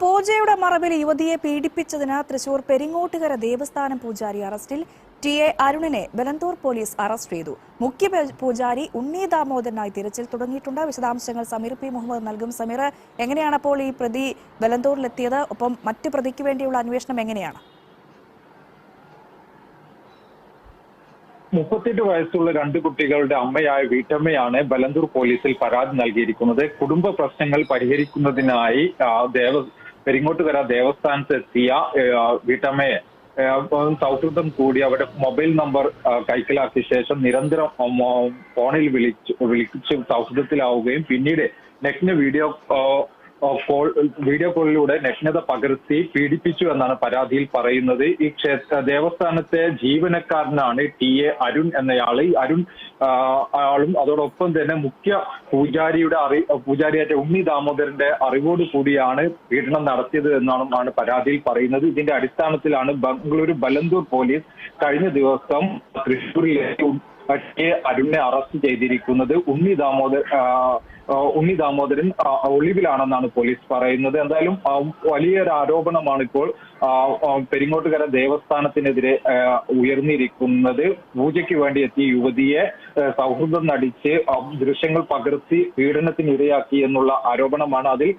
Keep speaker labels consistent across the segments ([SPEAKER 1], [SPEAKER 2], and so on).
[SPEAKER 1] പൂജയുടെ മറവിൽ യുവതിയെ പീഡിപ്പിച്ചതിന് തൃശൂർ പെരിങ്ങോട്ടുകര ദേവസ്ഥാനം പൂജാരി അറസ്റ്റിൽ ടി എ അരുണിനെ ബലന്തൂർ പോലീസ് അറസ്റ്റ് ചെയ്തു. മുഖ്യ പൂജാരി ഉണ്ണി ദാമോദരനായി തിരച്ചിൽ തുടങ്ങിയിട്ടുണ്ട്. വിശദാംശങ്ങൾ സമീർ പി മുഹമ്മദ് നൽകും. സമീർ എങ്ങനെയാണ് അപ്പോൾ ഈ പ്രതി ബലന്തൂരിലെത്തിയത്? ഒപ്പം മറ്റു പ്രതിക്ക് വേണ്ടിയുള്ള അന്വേഷണം എങ്ങനെയാണ്?
[SPEAKER 2] മുപ്പത്തെട്ട് വയസ്സുള്ള രണ്ട് കുട്ടികളുടെ അമ്മയായ വീട്ടമ്മയാണ് ബലന്തൂർ പോലീസിൽ പരാതി നൽകിയിരിക്കുന്നത്. കുടുംബ പ്രശ്നങ്ങൾ പരിഹരിക്കുന്നതിനായി ദേവ പെരിങ്ങോട്ടുകര ദേവസ്ഥാനത്ത് എത്തിയ വീട്ടമ്മയെ സൗഹൃദം കൂടി അവരുടെ മൊബൈൽ നമ്പർ കൈക്കലാക്കിയ ശേഷം നിരന്തരം ഫോണിൽ വിളിച്ച് വിളിച്ച് സൗഹൃദത്തിലാവുകയും പിന്നീട് നെറ്റിന് വീഡിയോ കോൾ വീഡിയോ കോളിലൂടെ നഗ്നത പകർത്തി പീഡിപ്പിച്ചു എന്നാണ് പരാതിയിൽ പറയുന്നത്. ഈ ക്ഷേത്ര ദേവസ്ഥാനത്തെ ജീവനക്കാരനാണ് ടി എ അരുൺ എന്നയാൾ. ഈ അരുൺ ആളും അതോടൊപ്പം തന്നെ മുഖ്യ പൂജാരിയുടെ അറി പൂജാരിയായ ഉണ്ണി ദാമോദരന്റെ അറിവോട് കൂടിയാണ് പീഡനം നടത്തിയത് എന്നാണ് പരാതിയിൽ പറയുന്നത്. ഇതിന്റെ അടിസ്ഥാനത്തിലാണ് ബംഗളൂരു ബലന്തൂർ പോലീസ് കഴിഞ്ഞ ദിവസം എ അരുണിനെ അറസ്റ്റ് ചെയ്തിരിക്കുന്നത്. ഉണ്ണി ദാമോദർ ഉണ്ണി ദാമോദരൻ ഒളിവിലാണെന്നാണ് പോലീസ് പറയുന്നത്. എന്തായാലും വലിയൊരു ആരോപണമാണ് ഇപ്പോൾ പെരിങ്ങോട്ടുകര ദേവസ്ഥാനത്തിനെതിരെ ഉയർന്നിരിക്കുന്നത്. പൂജയ്ക്ക് വേണ്ടി എത്തിയ യുവതിയെ സൗഹൃദം നടിച്ച് ദൃശ്യങ്ങൾ പകർത്തി പീഡനത്തിന് ഇരയാക്കി എന്നുള്ള ആരോപണമാണ് അതിൽ.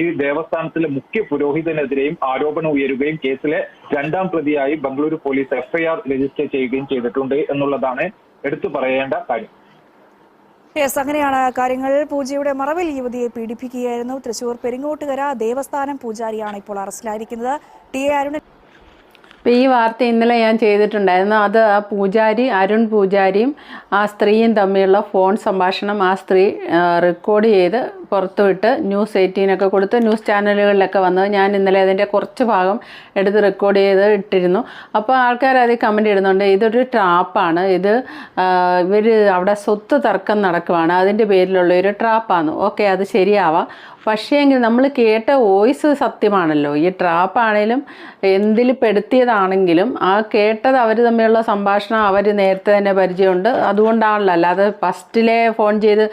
[SPEAKER 2] ഈ ദേവസ്ഥാനത്തിലെ മുഖ്യ പുരോഹിതനെതിരെയും ആരോപണം ഉയരുകയും കേസിലെ രണ്ടാം പ്രതിയായി ബംഗളൂരു പോലീസ് എഫ്ഐആർ രജിസ്റ്റർ ചെയ്യുകയും ചെയ്തിട്ടുണ്ട് എന്നുള്ളതാണ് എടുത്തു പറയേണ്ട കാര്യം.
[SPEAKER 1] യെസ് അങ്ങനെയാണ് കാര്യങ്ങൾ. പൂജയുടെ മറവിൽ യുവതിയെ പീഡിപ്പിക്കുകയായിരുന്നു. തൃശൂർ പെരിങ്ങോട്ടുകര ദേവസ്ഥാനം പൂജാരിയാണ് ഇപ്പോൾ അറസ്റ്റിലായിരിക്കുന്നത്. ടി എ അരുണൻ
[SPEAKER 3] ഈ വാർത്ത ഇന്നലെ ഞാൻ ചെയ്തിട്ടുണ്ടായിരുന്നു. അത് ആ പൂജാരി അരുൺ പൂജാരിയും ആ സ്ത്രീയും തമ്മിലുള്ള ഫോൺ സംഭാഷണം ആ സ്ത്രീ റെക്കോർഡ് ചെയ്ത് പുറത്തുവിട്ട് ന്യൂസ് എയ്റ്റീനൊക്കെ കൊടുത്ത് ന്യൂസ് ചാനലുകളിലൊക്കെ വന്നത് ഞാൻ ഇന്നലെ അതിന്റെ കുറച്ച് ഭാഗം എടുത്ത് റെക്കോർഡ് ചെയ്ത് ഇട്ടിരുന്നു. അപ്പോൾ ആൾക്കാർ അത് കമന്റ് ഇടുന്നുണ്ട് ഇതൊരു ട്രാപ്പാണ് ഇത് ഇവർ അവിടെ സ്വത്ത് തർക്കം നടക്കുവാണ്. അതിന്റെ പേരിലുള്ള ഒരു ട്രാപ്പാണ് ഓക്കെ അത് ശരിയാവാം. പക്ഷേ എങ്കിൽ നമ്മൾ കേട്ട വോയിസ് സത്യമാണല്ലോ. ഈ ട്രാപ്പാണേലും എന്തിൽ പെടുത്തിയതാണെങ്കിലും ആ കേട്ടത് അവർ തമ്മിലുള്ള സംഭാഷണം അവർ നേരത്തെ തന്നെ പരിചയമുണ്ട്. അതുകൊണ്ടാണല്ലോ. അല്ലാതെ ഫസ്റ്റിലെ ഫോൺ ചെയ്ത്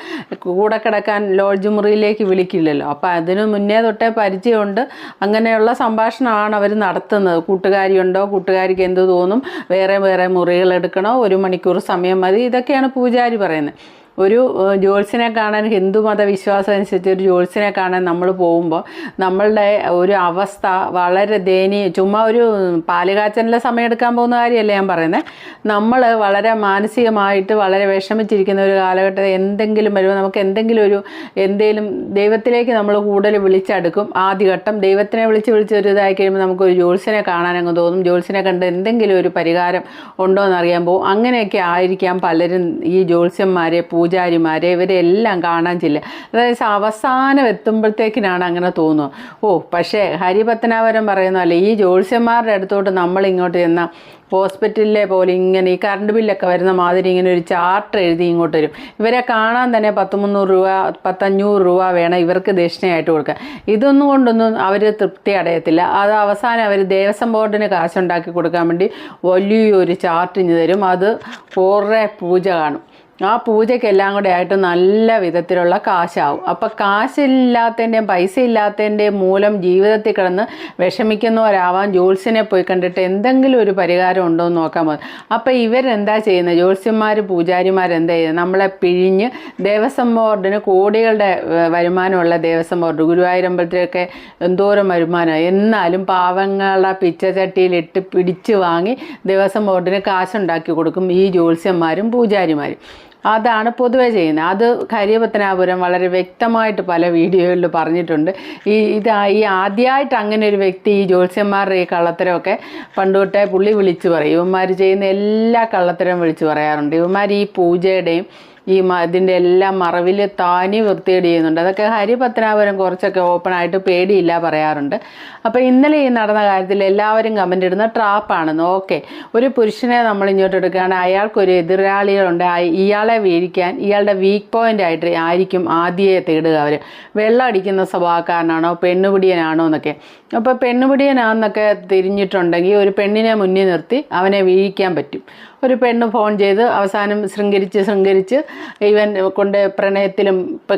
[SPEAKER 3] കൂടെ കിടക്കാൻ ലോഡ്ജ് മുറിയിലേക്ക് വിളിക്കില്ലല്ലോ. അപ്പോൾ അതിന് മുന്നേ തൊട്ടേ പരിചയമുണ്ട്. അങ്ങനെയുള്ള സംഭാഷണമാണ് അവർ നടത്തുന്നത്. കൂട്ടുകാരിയുണ്ടോ? കൂട്ടുകാരിക്ക് എന്ത് തോന്നും? വേറെ വേറെ മുറികൾ എടുക്കണോ? ഒരു മണിക്കൂർ സമയം മതി. ഇതൊക്കെയാണ് പൂജാരി പറയുന്നത്. ഒരു ജോത്സ്യനെ കാണാൻ ഹിന്ദു മതവിശ്വാസം അനുസരിച്ച് ഒരു ജോത്സ്യനെ കാണാൻ നമ്മൾ പോകുമ്പോൾ നമ്മളുടെ ഒരു അവസ്ഥ വളരെ ദയനീയ ചുമ്മാ ഒരു പാലുകാച്ചനിലെ സമയം എടുക്കാൻ പോകുന്ന കാര്യമല്ല ഞാൻ പറയുന്നത് നമ്മൾ വളരെ മാനസികമായിട്ട് വളരെ വിഷമിച്ചിരിക്കുന്ന ഒരു കാലഘട്ടത്തിൽ എന്തെങ്കിലും വരുമ്പോൾ നമുക്ക് എന്തെങ്കിലും ഒരു എന്തെങ്കിലും ദൈവത്തിലേക്ക് നമ്മൾ കൂടുതൽ വിളിച്ചെടുക്കും. ആദ്യഘട്ടം ദൈവത്തിനെ വിളിച്ച് വിളിച്ച് ഒരു ഇതായി കഴിയുമ്പോൾ നമുക്ക് ഒരു കാണാൻ കാണാനങ്ങ് തോന്നും. ജോത്സ്യനെ കണ്ട് എന്തെങ്കിലും ഒരു പരിഹാരം ഉണ്ടോ എന്ന് അറിയാൻ പോകും. അങ്ങനെയൊക്കെ ആയിരിക്കാം പലരും ഈ ജ്യോത്സ്യന്മാരെ പൂജാരിമാരെ ഇവരെ എല്ലാം കാണാൻ ചെല്ലുക അതായത് അവസാനം എത്തുമ്പോഴത്തേക്കിനാണ് അങ്ങനെ തോന്നുന്നത് ഓ പക്ഷേ ഹരിപത്തനാപുരം പറയുന്ന പോലെ ഈ ജ്യോത്സ്യന്മാരുടെ അടുത്തോട്ട് നമ്മൾ ഇങ്ങോട്ട് ചെന്ന ഹോസ്പിറ്റലിലെ പോലെ ഇങ്ങനെ ഈ കറണ്ട് ബില്ലൊക്കെ വരുന്ന മാതിരി ഇങ്ങനെ ഒരു ചാർട്ട് എഴുതി ഇങ്ങോട്ട് വരും. ഇവരെ കാണാൻ തന്നെ പത്ത് മുന്നൂറ് രൂപ പത്തഞ്ഞൂറ് രൂപ വേണം ഇവർക്ക് ദക്ഷിണയായിട്ട് കൊടുക്കുക ഇതൊന്നും കൊണ്ടൊന്നും അവർ തൃപ്തി അടയത്തില്ല. അത് അവസാനം അവർ ദേവസ്വം ബോർഡിന് കാശുണ്ടാക്കി കൊടുക്കാൻ വേണ്ടി വലിയൊരു ചാർട്ട് ഇഞ്ഞ് തരും. അത് കുറേ പൂജ കാണും. ആ പൂജയ്ക്കെല്ലാം കൂടെ ആയിട്ട് നല്ല വിധത്തിലുള്ള കാശാവും. അപ്പം കാശില്ലാത്തതിന്റെയും പൈസ ഇല്ലാത്തതിന്റെയും മൂലം ജീവിതത്തിൽ കിടന്ന് വിഷമിക്കുന്നവരാവാൻ ജോത്സ്യനെ പോയി കണ്ടിട്ട് എന്തെങ്കിലും ഒരു പരിഹാരം ഉണ്ടോ എന്ന് നോക്കാൻ പോകും അപ്പം ഇവരെന്താ ചെയ്യുന്നത്? ജ്യോത്സ്യന്മാർ പൂജാരിമാരെന്താ ചെയ്യുന്നത്? നമ്മളെ പിഴിഞ്ഞ് ദേവസ്വം ബോർഡിന് കോടികളുടെ വരുമാനമുള്ള ദേവസ്വം ബോർഡ് ഗുരുവായൂരമ്പലത്തിലൊക്കെ എന്തോരം വരുമാനം. എന്നാലും പാവങ്ങളെ പിച്ചച്ചട്ടിയിലിട്ട് പിടിച്ച് വാങ്ങി ദേവസ്വം ബോർഡിന് കാശുണ്ടാക്കി കൊടുക്കും ഈ ജ്യോത്സ്യന്മാരും പൂജാരിമാരും. അതാണ് പൊതുവെ ചെയ്യുന്നത്. അത് കരിയപത്തനാപുരം വളരെ വ്യക്തമായിട്ട് പല വീഡിയോകളിൽ പറഞ്ഞിട്ടുണ്ട്. ഈ ഇത് ഈ ആദ്യമായിട്ട് അങ്ങനെ ഒരു വ്യക്തി ഈ ജ്യോത്സ്യന്മാരുടെ ഈ കള്ളത്തരമൊക്കെ പണ്ട് തൊട്ടേ പുള്ളി വിളിച്ചു പറയും. ഇവന്മാർ ചെയ്യുന്ന എല്ലാ കള്ളത്തരം വിളിച്ചു പറയാറുണ്ട്. ഇവന്മാർ ഈ പൂജയുടെയും ഈ ഇതിന്റെ എല്ലാം മറവിൽ താനി വൃത്തിയേട് ചെയ്യുന്നുണ്ട്. അതൊക്കെ ഹരിപത്തനാപുരം കുറച്ചൊക്കെ ഓപ്പൺ ആയിട്ട് പേടിയില്ല പറയാറുണ്ട്. അപ്പോൾ ഇന്നലെ ഈ നടന്ന കാര്യത്തിൽ എല്ലാവരും കമന്റ് ഇടുന്ന ട്രാപ്പാണെന്ന്. ഓക്കെ ഒരു പുരുഷനെ നമ്മൾ ഇങ്ങോട്ട് എടുക്കുകയാണെങ്കിൽ അയാൾക്കൊരു എതിരാളികളുണ്ട്. ഇയാളെ വീഴിക്കാൻ ഇയാളുടെ വീക്ക് പോയിന്റ് ആയിട്ട് ആയിരിക്കും ആദ്യയെ തേടുക അവർ വെള്ളം അടിക്കുന്ന സ്വഭാവക്കാരനാണോ പെണ്ണുപിടിയനാണോ എന്നൊക്കെ. അപ്പോൾ പെണ്ണുപിടിയനാണെന്നൊക്കെ തിരിഞ്ഞിട്ടുണ്ടെങ്കിൽ ഒരു പെണ്ണിനെ മുന്നിൽ നിർത്തി അവനെ വീഴിക്കാൻ പറ്റും. ഒരു പെണ്ണ് ഫോൺ ചെയ്ത് അവസാനം ശൃംഗരിച്ച് ശൃംഗരിച്ച് ഇവൻ കൊണ്ട് പ്രണയത്തിലും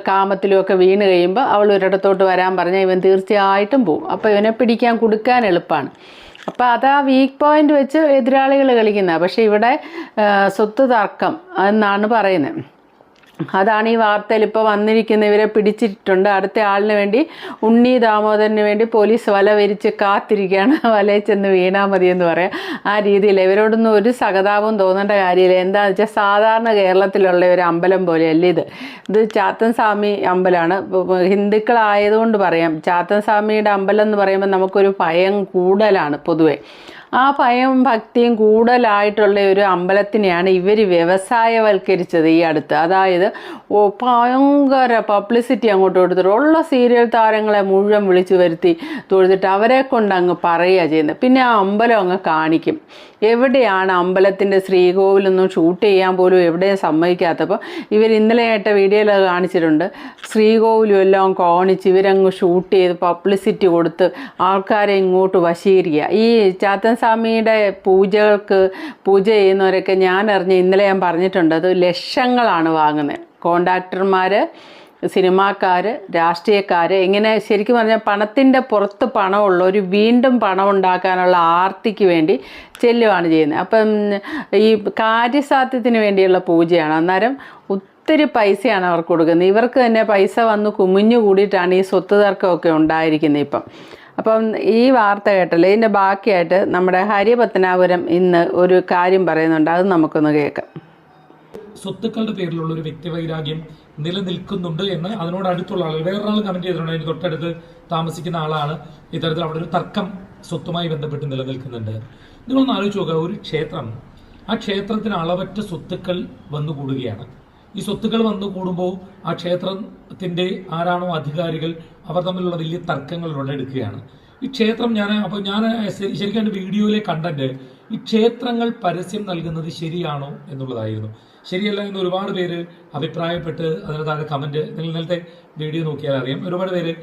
[SPEAKER 3] കാമത്തിലും ഒക്കെ വീണ് കഴിയുമ്പോൾ അവൾ ഒരിടത്തോട്ട് വരാൻ പറഞ്ഞാൽ ഇവൻ തീർച്ചയായിട്ടും പോവും. അപ്പോൾ ഇവനെ പിടിക്കാൻ കൊടുക്കാൻ എളുപ്പമാണ് അപ്പോൾ അത് ആ വീക്ക് പോയിന്റ് വെച്ച് എതിരാളികൾ കളിക്കുന്നത് പക്ഷേ ഇവിടെ സ്വത്ത് തർക്കം എന്നാണ് പറയുന്നത്. അതാണ് ഈ വാർത്തയിൽ ഇപ്പോൾ വന്നിരിക്കുന്നവരെ പിടിച്ചിട്ടുണ്ട്. അടുത്ത ആളിന് വേണ്ടി ഉണ്ണി ദാമോദരന് വേണ്ടി പോലീസ് വല വിരിച്ച് കാത്തിരിക്കുകയാണ്. വലയിൽ ചെന്ന് വീണാൽ മതി എന്ന് പറയാം. ആ രീതിയിൽ ഇവരോടൊന്നും ഒരു സഹതാപം തോന്നേണ്ട കാര്യമില്ല. എന്താണെന്ന് വെച്ചാൽ സാധാരണ കേരളത്തിലുള്ള ഒരു അമ്പലം പോലെയല്ല ഇത്. ഇത് ചാത്തൻ സ്വാമി അമ്പലമാണ് ഹിന്ദുക്കളായതുകൊണ്ട് പറയാം. ചാത്തൻ സ്വാമിയുടെ അമ്പലം എന്ന് പറയുമ്പോൾ നമുക്കൊരു ഭയം കൂടുതലാണ് പൊതുവേ. ആ ഭയവും ഭക്തിയും കൂടുതലായിട്ടുള്ള ഒരു അമ്പലത്തിനെയാണ് ഇവർ വ്യവസായവൽക്കരിച്ചത് ഈ അടുത്ത്. അതായത് ഓ ഭയങ്കര പബ്ലിസിറ്റി അങ്ങോട്ട് കൊടുത്തിട്ട് ഉള്ള സീരിയൽ താരങ്ങളെ മുഴുവൻ വിളിച്ചു വരുത്തി തൊഴുതിട്ട് അവരെ കൊണ്ട് അങ്ങ് പറയുക ചെയ്യുന്നത് പിന്നെ ആ അമ്പലം അങ്ങ് കാണിക്കും. എവിടെയാണ് അമ്പലത്തിന്റെ ശ്രീകോവിലൊന്നും ഷൂട്ട് ചെയ്യാൻ പോലും എവിടെയും സമ്മതിക്കാത്തപ്പോൾ ഇവർ ഇന്നലെയായിട്ട് വീഡിയോയിൽ കാണിച്ചിട്ടുണ്ട്. ശ്രീകോവിലും എല്ലാം കോണിച്ച് ഇവരങ്ങ് ഷൂട്ട് ചെയ്ത് പബ്ലിസിറ്റി കൊടുത്ത് ആൾക്കാരെ ഇങ്ങോട്ട് വശീകരിക്കുക. ഈ ചാത്തൻ സ്വാമിയുടെ പൂജകൾക്ക് പൂജ ചെയ്യുന്നവരൊക്കെ ഞാൻ അറിഞ്ഞ് ഇന്നലെ ഞാൻ പറഞ്ഞിട്ടുണ്ട് അത് ലക്ഷങ്ങളാണ് വാങ്ങുന്നത്. കോണ്ടാക്ടർമാർ സിനിമാക്കാർ രാഷ്ട്രീയക്കാർ ഇങ്ങനെ ശരിക്കും പറഞ്ഞാൽ പണത്തിന്റെ പുറത്ത് ഒരു വീണ്ടും പണം ഉണ്ടാക്കാനുള്ള ആർത്തിക്ക് വേണ്ടി ചെല്ലുവാണ് ചെയ്യുന്നത്. അപ്പം ഈ കാര്യസാധ്യത്തിന് വേണ്ടിയുള്ള പൂജയാണ്. അന്നേരം ഒത്തിരി പൈസയാണ് അവർക്ക് കൊടുക്കുന്നത്. ഇവർക്ക് തന്നെ പൈസ വന്ന് കുമിഞ്ഞു കൂടിയിട്ടാണ് ഈ സ്വത്ത് തർക്കമൊക്കെ ഉണ്ടായിരിക്കുന്നത് ഇപ്പം. അപ്പം ഈ വാർത്ത കേട്ടല്ലോ. ഇതിന്റെ ബാക്കിയായിട്ട് നമ്മുടെ ഹരിപത്തനാപുരം ഇന്ന് ഒരു കാര്യം പറയുന്നുണ്ട്. അത് നമുക്കൊന്ന് കേൾക്കാം.
[SPEAKER 4] സ്വത്തുക്കളുടെ പേരിലുള്ള ഒരു വ്യക്തിവൈരാഗ്യം നിലനിൽക്കുന്നുണ്ട് എന്ന് അതിനോട് അടുത്തുള്ള ആളുകൾ വേറൊരാൾ കമന്റ് ചെയ്തിട്ടുണ്ട് അതിന് തൊട്ടടുത്ത് താമസിക്കുന്ന ആളാണ്. ഇത്തരത്തിൽ അവിടെ ഒരു തർക്കം സ്വത്തുമായി ബന്ധപ്പെട്ട് നിലനിൽക്കുന്നുണ്ട്. നിങ്ങളൊന്ന് ആലോചിച്ച് നോക്കുക ഒരു ക്ഷേത്രം ആ ക്ഷേത്രത്തിന് അളവറ്റ സ്വത്തുക്കൾ വന്നുകൂടുകയാണ്. ഈ സ്വത്തുക്കൾ വന്നു കൂടുമ്പോൾ ആ ക്ഷേത്രത്തിന്റെ ആരാണോ അധികാരികൾ അവർ തമ്മിലുള്ള വലിയ തർക്കങ്ങൾ ഉടലെടുക്കുകയാണ്. ഈ ക്ഷേത്രം ഞാൻ അപ്പോൾ ഞാൻ ശരിക്കും എന്റെ വീഡിയോയിലെ കണ്ടന്റ് ഈ ക്ഷേത്രങ്ങൾ പരസ്യം നൽകുന്നത് ശരിയാണോ എന്നുള്ളതായിരുന്നു. ശരിയല്ല എന്ന് ഒരുപാട് പേര് അഭിപ്രായപ്പെട്ട് അതിന് താഴെ കമന്റ് നിങ്ങൾ ഇന്നലത്തെ വീഡിയോ നോക്കിയാൽ അറിയാം. ഒരുപാട് പേര്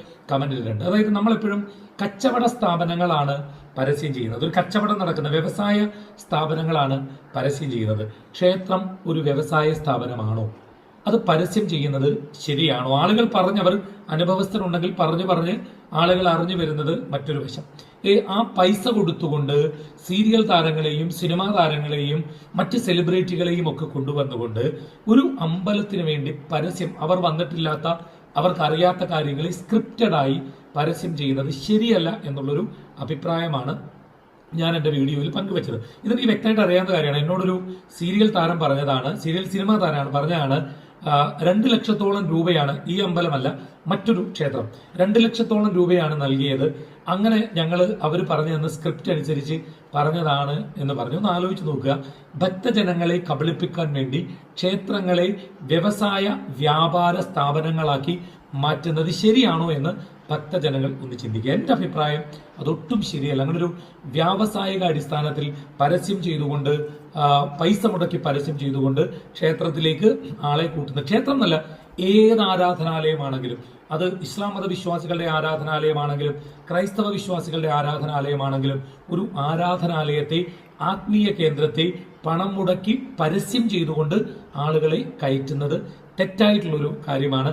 [SPEAKER 4] ഇട്ടിട്ടുണ്ട്. അതായത് നമ്മളെപ്പോഴും കച്ചവട സ്ഥാപനങ്ങളാണ് പരസ്യം ചെയ്യുന്നത്. ഒരു കച്ചവടം നടക്കുന്ന വ്യവസായ സ്ഥാപനങ്ങളാണ് പരസ്യം ചെയ്യുന്നത്. ക്ഷേത്രം ഒരു വ്യവസായ സ്ഥാപനമാണോ? അത് പരസ്യം ചെയ്യുന്നത് ശരിയാണോ? ആളുകൾ പറഞ്ഞവർ അനുഭവസ്ഥരുണ്ടെങ്കിൽ പറഞ്ഞു പറഞ്ഞ് ആളുകൾ അറിഞ്ഞു വരുന്നത് മറ്റൊരു വശം. ആ പൈസ കൊടുത്തുകൊണ്ട് സീരിയൽ താരങ്ങളെയും സിനിമാ താരങ്ങളെയും മറ്റ് സെലിബ്രിറ്റികളെയും ഒക്കെ കൊണ്ടുവന്നുകൊണ്ട് ഒരു അമ്പലത്തിന് വേണ്ടി പരസ്യം അവർ വന്നിട്ടില്ലാത്ത അവർക്കറിയാത്ത കാര്യങ്ങളെ സ്ക്രിപ്റ്റഡായി പരസ്യം ചെയ്യുന്നത് ശരിയല്ല എന്നുള്ളൊരു അഭിപ്രായമാണ് ഞാൻ എന്റെ വീഡിയോയിൽ പങ്കുവച്ചത്. ഇതെനിക്ക് വ്യക്തമായിട്ട് അറിയാവുന്ന കാര്യമാണ്. എന്നോടൊരു സീരിയൽ താരം പറഞ്ഞതാണ് സീരിയൽ സിനിമാ താരമാണ് പറഞ്ഞതാണ് രണ്ട് ലക്ഷത്തോളം രൂപയാണ് ഈ അമ്പലമല്ല മറ്റൊരു ക്ഷേത്രം. രണ്ട് ലക്ഷത്തോളം രൂപയാണ് നൽകിയത്. അങ്ങനെ ഞങ്ങൾ അവർ പറഞ്ഞു തന്ന സ്ക്രിപ്റ്റ് അനുസരിച്ച് പറഞ്ഞതാണ് എന്ന് പറഞ്ഞു. ഒന്ന് ആലോചിച്ച് നോക്കുക. ഭക്തജനങ്ങളെ കബളിപ്പിക്കാൻ വേണ്ടി ക്ഷേത്രങ്ങളെ വ്യവസായ വ്യാപാര സ്ഥാപനങ്ങളാക്കി മാറ്റുന്നത് ശരിയാണോ എന്ന് ഭക്തജനങ്ങൾ ഒന്ന് ചിന്തിക്കുക. എന്റെ അഭിപ്രായം അതൊട്ടും ശരിയല്ല. അങ്ങനൊരു വ്യാവസായിക അടിസ്ഥാനത്തിൽ പരസ്യം ചെയ്തുകൊണ്ട് പൈസ മുടക്കി പരസ്യം ചെയ്തുകൊണ്ട് ക്ഷേത്രത്തിലേക്ക് ആളെ കൂട്ടുന്ന ക്ഷേത്രം എന്നല്ല ഏത് ആരാധനാലയമാണെങ്കിലും അത് ഇസ്ലാം മത വിശ്വാസികളുടെ ആരാധനാലയമാണെങ്കിലും ക്രൈസ്തവ വിശ്വാസികളുടെ ആരാധനാലയമാണെങ്കിലും ഒരു ആരാധനാലയത്തെ ആത്മീയ കേന്ദ്രത്തെ പണം മുടക്കി പരസ്യം ചെയ്തുകൊണ്ട് ആളുകളെ കയറ്റുന്നത് തെറ്റായിട്ടുള്ളൊരു കാര്യമാണ്.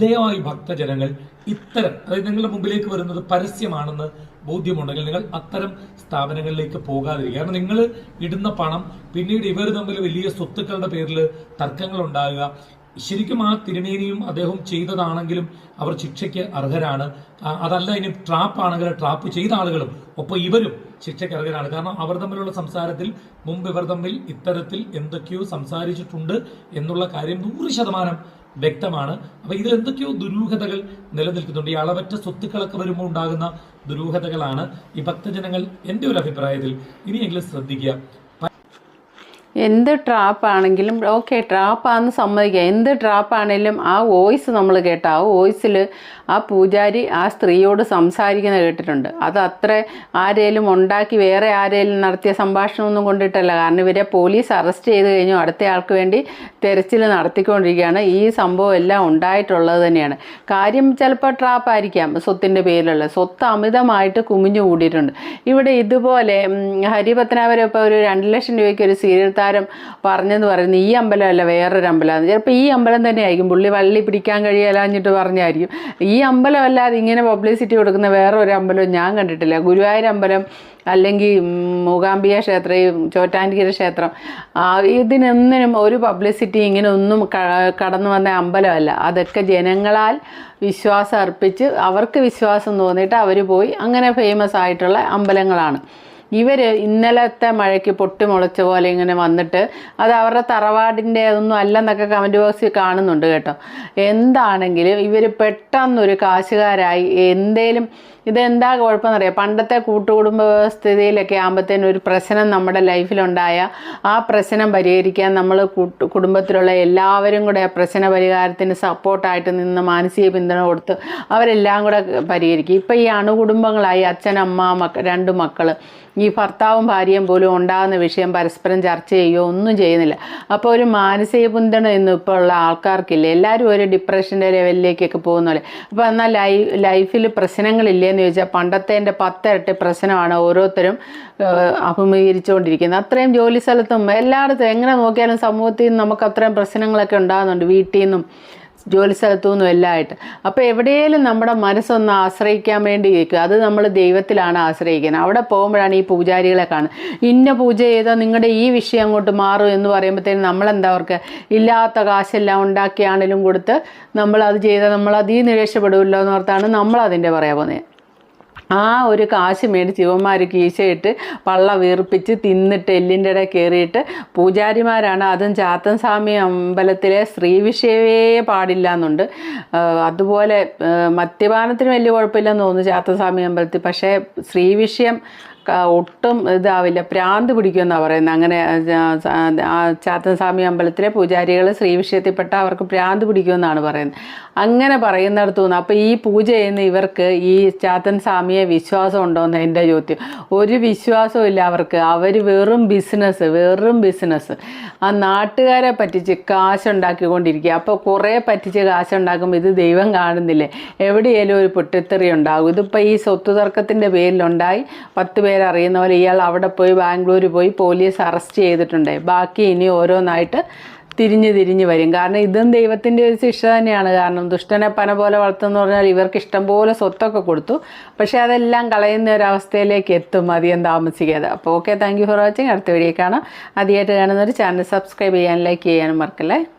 [SPEAKER 4] ദയവായി ഭക്തജനങ്ങൾ ഇത്തരം അതായത് നിങ്ങളുടെ മുമ്പിലേക്ക് വരുന്നത് പരസ്യമാണെന്ന് ബോധ്യമുണ്ടെങ്കിൽ നിങ്ങൾ അത്തരം സ്ഥാപനങ്ങളിലേക്ക് പോകാതിരിക്കുക. കാരണം നിങ്ങൾ ഇടുന്ന പണം പിന്നീട് ഇവർ തമ്മിൽ വലിയ സ്വത്തുക്കളുടെ പേരിൽ തർക്കങ്ങൾ ഉണ്ടാകുക ശരിക്കും ആ തിരുമേനിയും അദ്ദേഹം ചെയ്തതാണെങ്കിലും അവർ ശിക്ഷയ്ക്ക് അർഹരാണ്. അതല്ല ഇനി ട്രാപ്പ് ആണെങ്കിൽ ട്രാപ്പ് ചെയ്ത ആളുകളും ഒപ്പം ഇവരും ശിക്ഷയ്ക്ക് അർഹരാണ്. കാരണം അവർ തമ്മിലുള്ള സംസാരത്തിൽ മുമ്പ് ഇവർ തമ്മിൽ ഇത്തരത്തിൽ എന്തൊക്കെയോ സംസാരിച്ചിട്ടുണ്ട് എന്നുള്ള കാര്യം നൂറ് ശതമാനം വ്യക്തമാണ്. അപ്പൊ ഇതിൽ എന്തൊക്കെയോ ദുരൂഹതകൾ നിലനിൽക്കുന്നുണ്ട്. ഈ അളവറ്റ സ്വത്തുക്കളൊക്കെ വരുമ്പോൾ ഉണ്ടാകുന്ന ദുരൂഹതകളാണ് ഈ ഭക്തജനങ്ങൾ എന്റെ ഒരു അഭിപ്രായത്തിൽ ഇനിയെങ്കിലും ശ്രദ്ധിക്കുക.
[SPEAKER 3] എന്ത് ട്രാപ്പാണെങ്കിലും ഓക്കെ ട്രാപ്പാന്ന് സമ്മതിക്കുക എന്ത് ട്രാപ്പാണെങ്കിലും ആ വോയിസ് നമ്മൾ കേട്ട ആ വോയിസിൽ ആ പൂജാരി ആ സ്ത്രീയോട് സംസാരിക്കുന്നത് കേട്ടിട്ടുണ്ട്. അത് അത്ര ആരേലും ഉണ്ടാക്കി വേറെ ആരേലും നടത്തിയ സംഭാഷണമൊന്നും കൊണ്ടിട്ടല്ല. കാരണം ഇവരെ പോലീസ് അറസ്റ്റ് ചെയ്ത് കഴിഞ്ഞു. അടുത്ത ആൾക്ക് വേണ്ടി തെരച്ചിൽ നടത്തിക്കൊണ്ടിരിക്കുകയാണ്. ഈ സംഭവം എല്ലാം ഉണ്ടായിട്ടുള്ളത് തന്നെയാണ്. കാര്യം ചിലപ്പോൾ ട്രാപ്പായിരിക്കാം സ്വത്തിന്റെ പേരിലുള്ള. സ്വത്ത് അമിതമായിട്ട് കുമിഞ്ഞു കൂടിയിട്ടുണ്ട് ഇവിടെ ഇതുപോലെ ഹരിപത്നാവരെ ഇപ്പോൾ ഒരു രണ്ട് ലക്ഷം രൂപയ്ക്ക് ഒരു സീരിയൽ താരം പുള്ളിക്കാരൻ പറഞ്ഞെന്ന് പറയുന്നത് ഈ അമ്പലമല്ല വേറൊരു അമ്പലമാണ്. ചിലപ്പോൾ ഈ അമ്പലം തന്നെ ആയിരിക്കും. പുള്ളി വള്ളി പിടിക്കാൻ കഴിയലാഞ്ഞിട്ട് പറഞ്ഞായിരിക്കും. ഈ അമ്പലമല്ലാതെ ഇങ്ങനെ പബ്ലിസിറ്റി കൊടുക്കുന്ന വേറെ ഒരു അമ്പലവും ഞാൻ കണ്ടിട്ടില്ല. ഗുരുവായൂർ അമ്പലം അല്ലെങ്കിൽ മൂകാംബിക ക്ഷേത്രം ഈ ചോറ്റാനിക്കര ക്ഷേത്രം ഇതിനൊന്നിനും ഒരു പബ്ലിസിറ്റി ഇങ്ങനെ ഒന്നും കടന്നു വന്ന അമ്പലമല്ല. അതൊക്കെ ജനങ്ങളാൽ വിശ്വാസം അർപ്പിച്ച് അവർക്ക് വിശ്വാസം തോന്നിയിട്ട് അവർ പോയി. അങ്ങനെ ഫേമസ് ആയിട്ടുള്ള അമ്പലങ്ങളാണ്. ഇവർ ഇന്നലത്തെ മഴയ്ക്ക് പൊട്ടിമുളച്ച പോലെ ഇങ്ങനെ വന്നിട്ട് അത് അവരുടെ തറവാടിന്റെ അതൊന്നും അല്ലെന്നൊക്കെ കമന്റ് ബോക്സിൽ കാണുന്നുണ്ട് കേട്ടോ. എന്താണെങ്കിലും ഇവർ പെട്ടെന്നൊരു കാശുകാരായി എന്തേലും ഇതെന്താ കുഴപ്പമെന്നറിയാം? പണ്ടത്തെ കൂട്ടുകുടുംബ വ്യവസ്ഥിതിയിലൊക്കെ ആകുമ്പോഴത്തേനും ഒരു പ്രശ്നം നമ്മുടെ ലൈഫിലുണ്ടായ ആ പ്രശ്നം പരിഹരിക്കാൻ നമ്മൾ കൂട്ടു കുടുംബത്തിലുള്ള എല്ലാവരും കൂടെ ആ പ്രശ്ന പരിഹാരത്തിന് സപ്പോർട്ടായിട്ട് നിന്ന് മാനസിക പിന്തുണ കൊടുത്ത് അവരെല്ലാം കൂടെ പരിഹരിക്കും. ഇപ്പം ഈ അണുകുടുംബങ്ങളായി അച്ഛൻ അമ്മ മക്ക രണ്ട് മക്കൾ ഈ ഭർത്താവും ഭാര്യയും പോലും ഉണ്ടാകുന്ന വിഷയം പരസ്പരം ചർച്ച ചെയ്യുകയോ ഒന്നും ചെയ്യുന്നില്ല. അപ്പോൾ ഒരു മാനസിക പിന്തുണ ഇന്നും ഇപ്പോൾ ഉള്ള ആൾക്കാർക്കില്ല? എല്ലാവരും ഒരു ഡിപ്രഷന്റെ ലെവലിലേക്കൊക്കെ പോകുന്ന പോലെ. അപ്പോൾ എന്നാൽ ലൈ ലൈഫിൽ പ്രശ്നങ്ങളില്ലേന്ന് ചോദിച്ചാൽ പണ്ടത്തെ എന്റെ പത്തിരട്ടി പ്രശ്നമാണ് ഓരോരുത്തരും അഭിമുഖീകരിച്ചുകൊണ്ടിരിക്കുന്നത്. അത്രയും ജോലി സ്ഥലത്തും എല്ലായിടത്തും എങ്ങനെ നോക്കിയാലും സമൂഹത്തിൽ നിന്ന് നമുക്ക് അത്രയും പ്രശ്നങ്ങളൊക്കെ ഉണ്ടാകുന്നുണ്ട് വീട്ടിൽ നിന്നും ജോലി സ്ഥലത്തു നിന്നും എല്ലാം ആയിട്ട് അപ്പോൾ എവിടെയെങ്കിലും നമ്മുടെ മനസ്സൊന്ന് ആശ്രയിക്കാൻ വേണ്ടി ഇരിക്കുക. അത് നമ്മൾ ദൈവത്തിലാണ് ആശ്രയിക്കുന്നത്. അവിടെ പോകുമ്പോഴാണ് ഈ പൂജാരികളെ കാണുന്നത്. ഇന്ന പൂജ ചെയ്താൽ നിങ്ങളുടെ ഈ വിഷയം അങ്ങോട്ട് മാറും എന്ന് പറയുമ്പോഴത്തേനും നമ്മളെന്താ അവർക്ക് ഇല്ലാത്ത കാശെല്ലാം ഉണ്ടാക്കിയാണെങ്കിലും കൊടുത്ത് നമ്മൾ അത് ചെയ്താൽ നമ്മൾ അതിൽ നിന്ന് എന്ന് ഓർത്താണ് നമ്മൾ അതിന്റെ പറയാൻ പോകുന്നത്. ആ ഒരു കാശ് മേടിച്ച് ഇവന്മാർ കീശയിട്ട് പള്ള വീർപ്പിച്ച് തിന്നിട്ട് എല്ലിന്റെ ഇടയിൽ കയറിയിട്ട് പൂജാരിമാരാണ്. അതും ചാത്തൻ സ്വാമി അമ്പലത്തിലെ സ്ത്രീ വിഷയമേ പാടില്ല എന്നുണ്ട് അതുപോലെ മദ്യപാനത്തിന് വലിയ കുഴപ്പമില്ലെന്ന് തോന്നുന്നു ചാത്തൻ സ്വാമി അമ്പലത്തിൽ. പക്ഷേ ശ്രീവിഷയം ഒട്ടും ഇതാവില്ല. പ്രാന്ത് പിടിക്കുമെന്നാണ് പറയുന്നത് അങ്ങനെ ആ, ആ ചാത്തൻ സ്വാമി അമ്പലത്തിലെ പൂജാരികൾ സ്ത്രീ വിഷയത്തിൽപ്പെട്ട അവർക്ക് പ്രാന്ത് പിടിക്കുമെന്നാണ് പറയുന്നത് അങ്ങനെ പറയുന്നിടത്തു നിന്ന് അപ്പോൾ ഈ പൂജ ചെയ്യുന്ന ഇവർക്ക് ഈ ചാത്തൻ സ്വാമിയെ വിശ്വാസം ഉണ്ടോയെന്ന് എന്റെ ചോദ്യം. ഒരു വിശ്വാസവും ഇല്ല അവർക്ക്. അവർ വെറും ബിസിനസ് വെറും ബിസിനസ് ആ നാട്ടുകാരെ പറ്റിച്ച് കാശുണ്ടാക്കിക്കൊണ്ടിരിക്കുക. അപ്പോൾ കുറേ പറ്റിച്ച് കാശുണ്ടാക്കുമ്പോൾ ഇത് ദൈവം കാണുന്നില്ലേ? എവിടെയെങ്കിലും ഒരു പൊട്ടിത്തെറി ഉണ്ടാകും. ഇതിപ്പോൾ ഈ സ്വത്ത് തർക്കത്തിന്റെ പേരിലുണ്ടായി പത്ത് പേരറിയുന്ന പോലെ ഇയാൾ അവിടെ പോയി ബാംഗ്ലൂർ പോയി പോലീസ് അറസ്റ്റ് ചെയ്തിട്ടുണ്ട്. ബാക്കി ഇനി ഓരോന്നായിട്ട് തിരിഞ്ഞ് തിരിഞ്ഞ് വരും. കാരണം ഇതും ദൈവത്തിന്റെ ഒരു ശിക്ഷ തന്നെയാണ്. കാരണം ദുഷ്ടനെ പന പോലെ വളർത്തുന്ന പറഞ്ഞാൽ ഇവർക്ക് ഇഷ്ടം പോലെ സ്വത്തൊക്കെ കൊടുത്തു. പക്ഷേ അതെല്ലാം കളയുന്ന ഒരവസ്ഥയിലേക്ക് എത്തും അധികം താമസിക്കാതെ. അപ്പോൾ okay thank you for watching. അടുത്ത വീഡിയോ കാണാം. ആദ്യമായിട്ട് കാണുന്നൊരു ചാനൽ സബ്സ്ക്രൈബ് ചെയ്യാൻ ലൈക്ക് ചെയ്യാനും മറക്കല്ലേ?